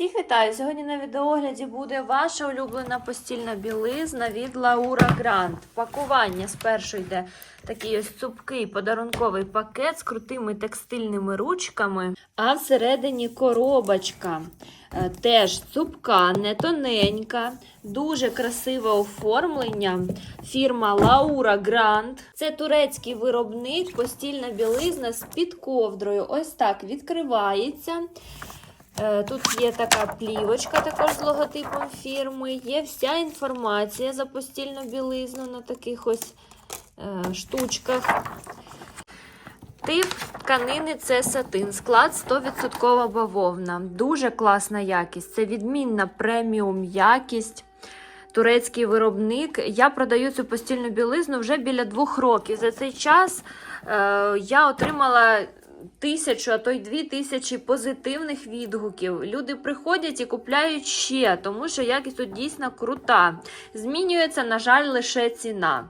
Всіх вітаю! Сьогодні на відеогляді буде ваша улюблена постільна білизна від Laura Grant. Пакування спершу йде такий ось цупкий подарунковий пакет з крутими текстильними ручками, а всередині коробочка. Е, Теж цупка, не тоненька, дуже красиве оформлення. Фірма Laura Grant. Це турецький виробник, постільна білизна з під ковдрою. Ось так відкривається. Е, Тут є така плівочка також з логотипом фірми. Є вся інформація за постільну білизну на таких ось е, штучках. Тип тканини це сатин, склад 100% бавовна. Дуже класна якість. Це відмінна преміум якість. Турецький виробник. Я продаю цю постільну білизну вже біля двох років. За цей час е, я отримала тисячу, а то й дві тисячі позитивних відгуків. Люди приходять і купляють ще, тому що якість тут дійсно крута. Змінюється, на жаль, лише ціна.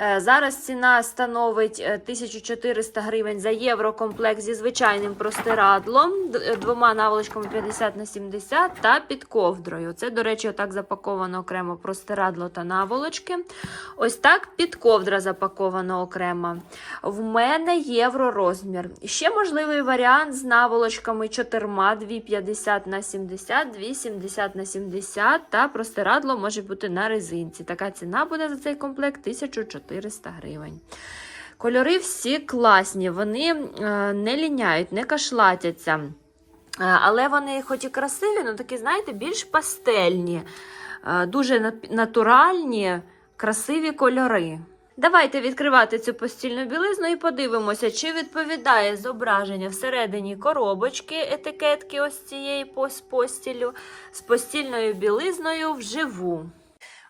Е, Зараз ціна становить е, 1400 гривень за єврокомплект зі звичайним простирадлом, е, двома наволочками 50 на 70 та під ковдрою. Це, до речі, отак запаковано окремо простирадло та наволочки. Ось так під ковдра запаковано окремо. В мене євророзмір. Ще можливий варіант з наволочками чотирма, 2,50 на 70, 2,70 на 70 та простирадло може бути на резинці. Така ціна буде за цей комплект 1400 гривень. Кольори всі класні, вони е, не ліняють, не кашлатяться. Е, Але вони, хоч і красиві, але такі, знаєте, більш пастельні, е, дуже натуральні, красиві кольори. Давайте відкривати цю постільну білизну і подивимося, чи відповідає зображення всередині коробочки, етикетки ось цієї пос- постілю з постільною білизною вживу.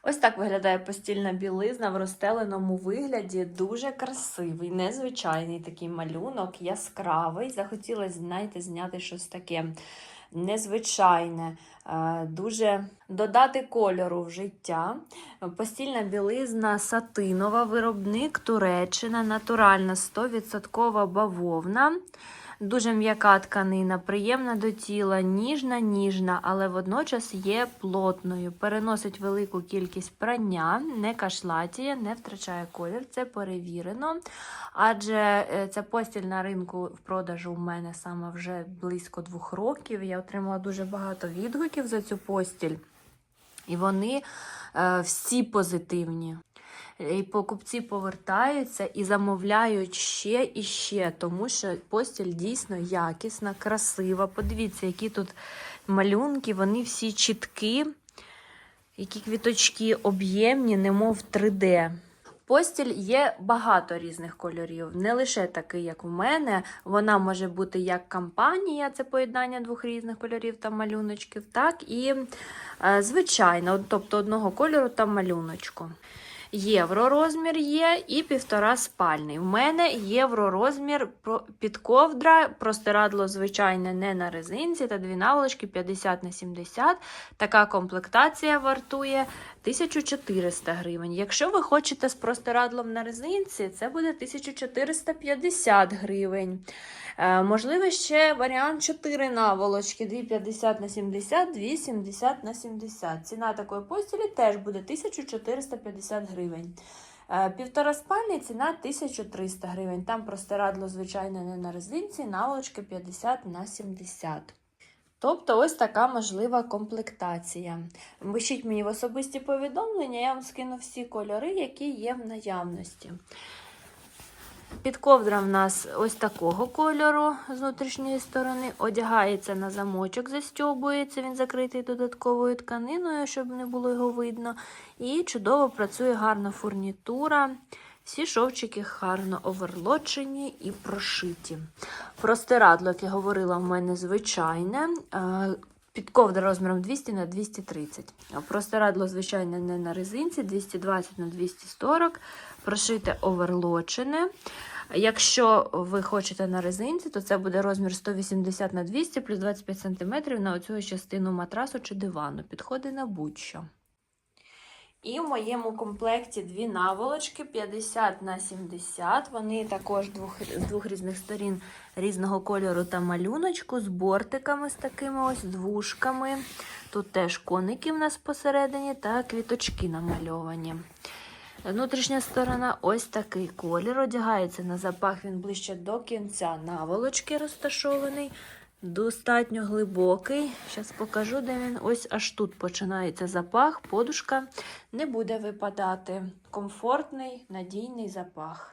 Ось так виглядає постільна білизна в розстеленому вигляді. Дуже красивий, незвичайний такий малюнок, яскравий. Захотілося, знаєте, зняти щось таке незвичайне, е, дуже додати кольору в життя. Постільна білизна сатинова, виробник Туреччина, натуральна 100% бавовна. Дуже м'яка тканина, приємна до тіла, ніжна, ніжна, але водночас є плотною. Переносить велику кількість прання, не кашлатіє, не втрачає колір. Це перевірено. Адже е, ця постіль на ринку в продажу у мене саме вже близько двох років. Я отримала дуже багато відгуків за цю постіль, і вони е, всі позитивні. І покупці повертаються і замовляють ще і ще, тому що постіль дійсно якісна, красива. Подивіться, які тут малюнки, вони всі чіткі, які квіточки об'ємні, немов 3D. Постіль є багато різних кольорів, не лише такий, як у мене. Вона може бути як кампанія, це поєднання двох різних кольорів та малюночків, так і е, звичайно, тобто одного кольору та малюночку. Євро розмір є і півтора спальний. У мене євро розмір під ковдра, простирадло звичайне не на резинці та дві наволочки 50 на 70. Така комплектація вартує 1400 гривень. Якщо ви хочете з простирадлом на резинці, це буде 1450 гривень. Е, можливо, ще варіант 4 наволочки, 2,50 на 70, 2,70 на 70. Ціна такої постілі теж буде 1450 гривень. Е, Півтора спальні ціна 1300 гривень. Там простирадло, звичайно, не на резинці, наволочки 50 на 70. Тобто ось така можлива комплектація. Пишіть мені в особисті повідомлення, я вам скину всі кольори, які є в наявності. Підковдра в нас ось такого кольору з внутрішньої сторони. Одягається на замочок, застьобується, він закритий додатковою тканиною, щоб не було його видно. І чудово працює гарна фурнітура. Всі шовчики гарно оверлочені і прошиті. Простирадло, як я говорила, в мене звичайне. Е, Підковдра розміром 200 на 230. Простирадло, звичайно, не на резинці, 220 на 240. Прошите оверлочене. Якщо ви хочете на резинці, то це буде розмір 180 на 200 плюс 25 см на оцю частину матрасу чи дивану. Підходить на будь-що. І в моєму комплекті дві наволочки 50 на 70. Вони також двох, з двох різних сторін різного кольору та малюночку, з бортиками з такими ось з вушками. Тут теж коники в нас посередині та квіточки намальовані. Внутрішня сторона ось такий колір. Одягається на запах, він ближче до кінця наволочки розташований. Достатньо глибокий. Зараз покажу, де він. Ось аж тут починається запах. Подушка не буде випадати. Комфортний, надійний запах.